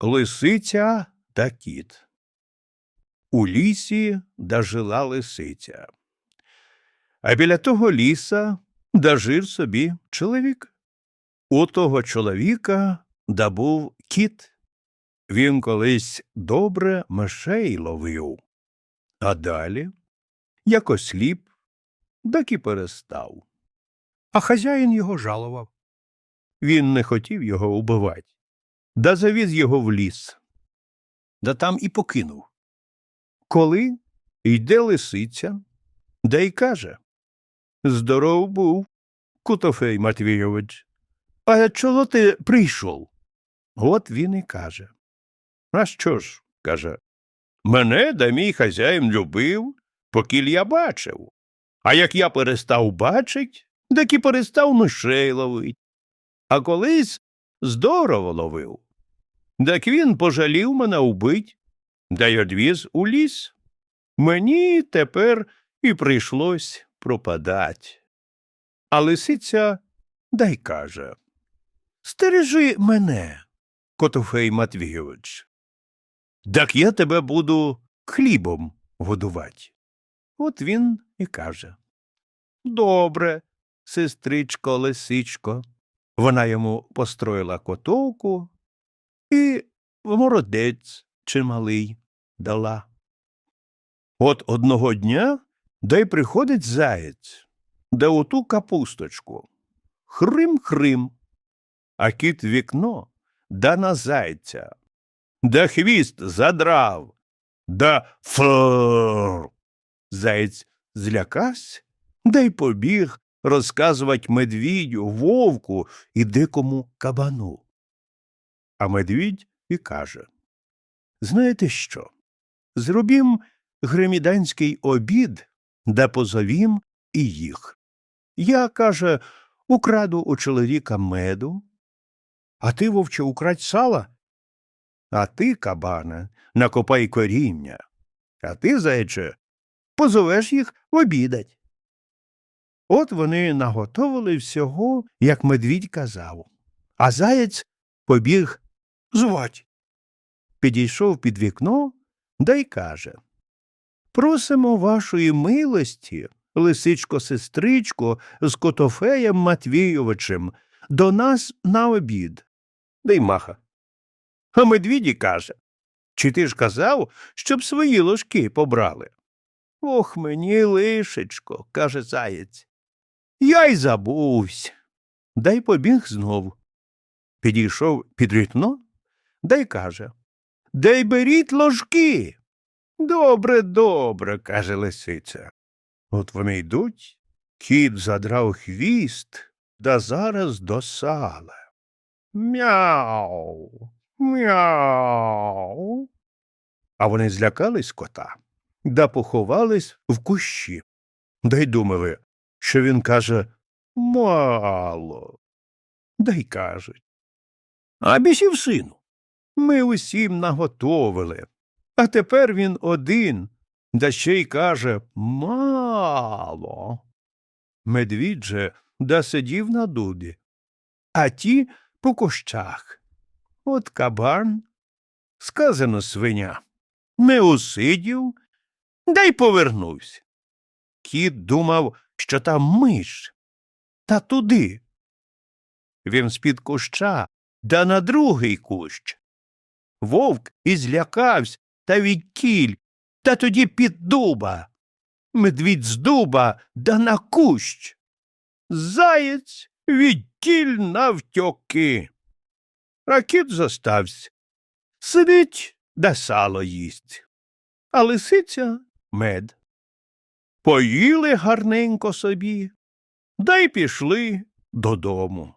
Лисиця та кіт. У лісі да жила лисиця. А біля того ліса жив собі чоловік. У того чоловіка да був кіт. Він колись добре мишей ловив. А далі, як осліп, так і перестав. А хазяїн його жалував. Він не хотів його убивати, да завіз його в ліс, да там і покинув. Коли йде лисиця, да й каже Здоров був, Кутофей Матвійович. А чого ти прийшов? От він і каже. А що ж, каже, мене да мій хазяїн любив, покіль я бачив. А як я перестав бачить, так і перестав мишей ловить. А колись здорово ловив. Так він пожалів мене убить, да й одвіз у ліс. Мені тепер і прийшлось пропадать. А лисиця дай каже Стережи мене, Котофей Матвійович. Так я тебе буду хлібом годувати. От він і каже Добре, сестричко лисичко. Вона йому построїла котовку і мородець чималий дала. От одного дня дай приходить заєць, да у ту капусточку. Хрим-хрим, а кіт вікно да на зайця, да хвіст задрав, да фр. Заєць злякався, да й побіг розказувати медвідю, вовку і дикому кабану. А медвідь і каже Знаєте що? Зробім греміданський обід, да позовім і їх. Я, каже, украду у чоловіка меду, а ти, вовче, украдь сала, а ти, кабане, накопай коріння, а ти, зайче, позовеш їх обідать. От вони наготовили всього, як медвідь казав, а заєць побіг звать. Підійшов під вікно, да й каже Просимо вашої милості, лисичко сестричко, з Котофеєм Матвійовичем, до нас на обід. Да й маха. А медвіді каже Чи ти ж казав, щоб свої ложки побрали? Ох мені, лишечко, каже заєць. Я й забувсь. Дай побіг знов. Підійшов під вікно, да й каже Дай беріть ложки. Добре, добре, каже лисиця. От вони йдуть, кіт задрав хвіст, да зараз до сала. Мяу, мяу. А вони злякались кота, да поховались в кущі, да й думали, що він каже мало. Да й кажуть. А бісів сину. Ми усім наготовили. А тепер він один, да ще й каже мало. Медвідь же да сидів на дубі, а ті по кущах. От кабан, сказано свиня, не усидів, да й повернувся. Кіт думав, що там миш, та туди. Він з-під куща, да на другий кущ. Вовк і злякався та відкіль, та тоді під дуба. Медвідь з дуба да на кущ. Заєць відтіль навтьоки. А кіт зостався. Сидить да сало їсть. А лисиця мед. Поїли гарненько собі, да й пішли додому.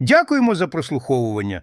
Дякуємо за прослуховування.